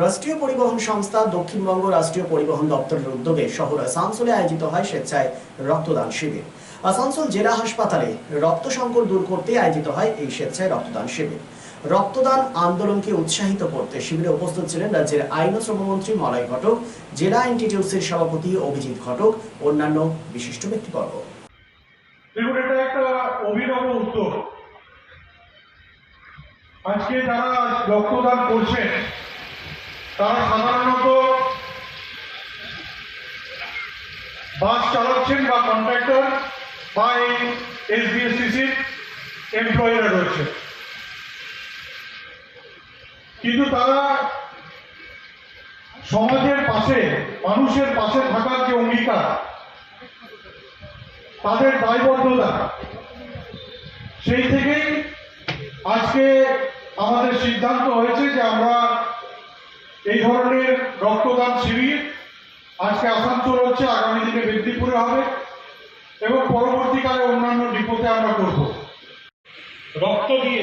রাষ্ট্রীয় পরিবহন সংস্থা দক্ষিণবঙ্গ রাষ্ট্রীয় পরিবহন দপ্তরের উদ্যোগে শহর আসানসোলে আয়োজিত হয় স্বেচ্ছায় রক্তদান শিবির। আসানসোল জেলা হাসপাতালে রক্ত সংকট দূর করতে আয়োজিত হয় এই স্বেচ্ছায় রক্তদান শিবির। রক্তদান আন্দোলনকে উৎসাহিত করতে শিবিরে উপস্থিত ছিলেন রাজ্যের আইন ও শ্রমমন্ত্রী মলয় ঘটক, জেলা এনটিটিউসির সভাপতি অভিজিৎ ঘটক, অন্যান্য বিশিষ্ট ব্যক্তিবর্গ। দেখুন, এটা একটা অভিনব উদ্যোগ। আজকে যারা রক্তদান করছেন তারা সাধারণত বাস চালাচ্ছেন বা কন্ট্রাক্টর বা এই এসবিএসটিসির এমপ্লয়িরা রয়েছে। কিন্তু তারা সমাজের পাশে, মানুষের পাশে থাকার যে অঙ্গীকার, তাদের দায়বদ্ধতা, সেই থেকেই আজকে আমাদের সিদ্ধান্ত হয়েছে যে আমরা এই ধরনের রক্তদান শিবির আজকে আসানসোল হচ্ছে, আগামী দিনে মেদিনীপুরে হবে এবং পরবর্তীকালে অন্যান্য ডিপোতে আমরা করব। রক্ত দিয়ে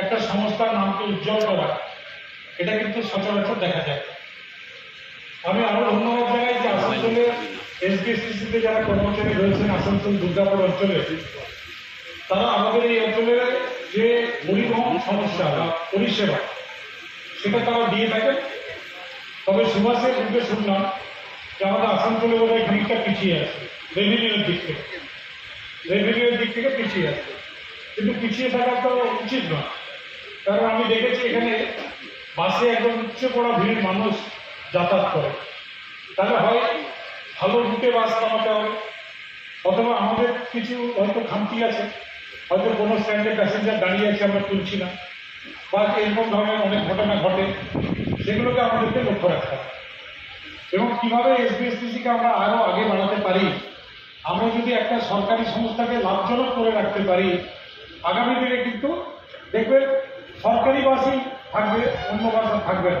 একটা সংস্থার নামকে উজ্জ্বল করা, এটা কিন্তু সচরাচর দেখা যায়। আমি আরও ধন্যবাদ জানাই যে আসানসোলে এসবিএসটিসিতে যারা কর্মচারী রয়েছেন আসানসোল, দুর্গাপুর অঞ্চলে, তারা আমাদের এই অঞ্চলের যে পরিবহন সমস্যা বা পরিষেবা, সেটা তারা দিয়ে থাকেন। তবে সুভাষের মুখে শুনলাম যে আমাদের আসানসোলে হয় খানিকটা পিছিয়ে আছে। রেভিনিউর দিক থেকে। রেভিনিউর দিক থেকে পিছিয়ে আছে। কিন্তু পিছিয়ে থাকা তো উচিত নয়। কারণ আমি দেখেছি এখানে বাসে একদম উচ্চ পড়া ভিড় মানুষ যাতায়াত করে। তাহলে হয় ভালো রুটে বাস নামাতে হবে। অথবা আমাদের কিছু হয়তো খামতি আছে। হয়তো কোনো স্ট্যান্ডে প্যাসেঞ্জার দাঁড়িয়ে আছে আমরা তুলছি না। বা এরকম ধরনের অনেক ঘটনা ঘটে। সেগুলোকে আমাদেরকে লক্ষ্য রাখতে হবে। এবং কীভাবে এসবিএসটিসিকে আমরা আরও আগে বাড়াতে পারি, আমরা যদি একটা সরকারি সংস্থাকে লাভজনক করে রাখতে পারি, আগামী দিনে কিন্তু দেখবেন সরকারি বাসই থাকবে, অন্য বাস থাকবে না।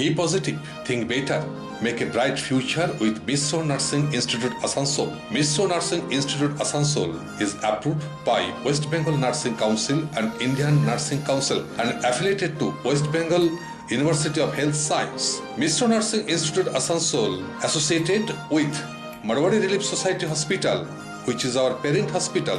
Be positive, think better, make a bright future with Misso Nursing Institute Asansol. Misso Nursing Institute Asansol is approved by West Bengal Nursing Council and Indian Nursing Council and affiliated to West Bengal University of Health Science. Misso Nursing Institute Asansol associated with Marwari Relief Society Hospital, which is our parent hospital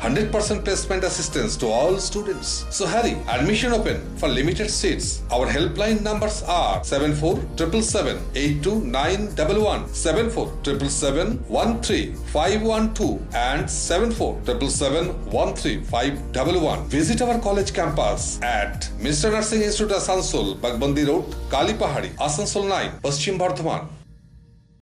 100% placement assistance to all students. So hurry, admission open for limited seats. Our helpline numbers are 7477 82911, 7477 13512 and 7477 13511. Visit our college campus at Mr. Nursing Institute Asansol, Bagbandi Road, Kalipahari, Asansol 9, Paschim Bardhaman.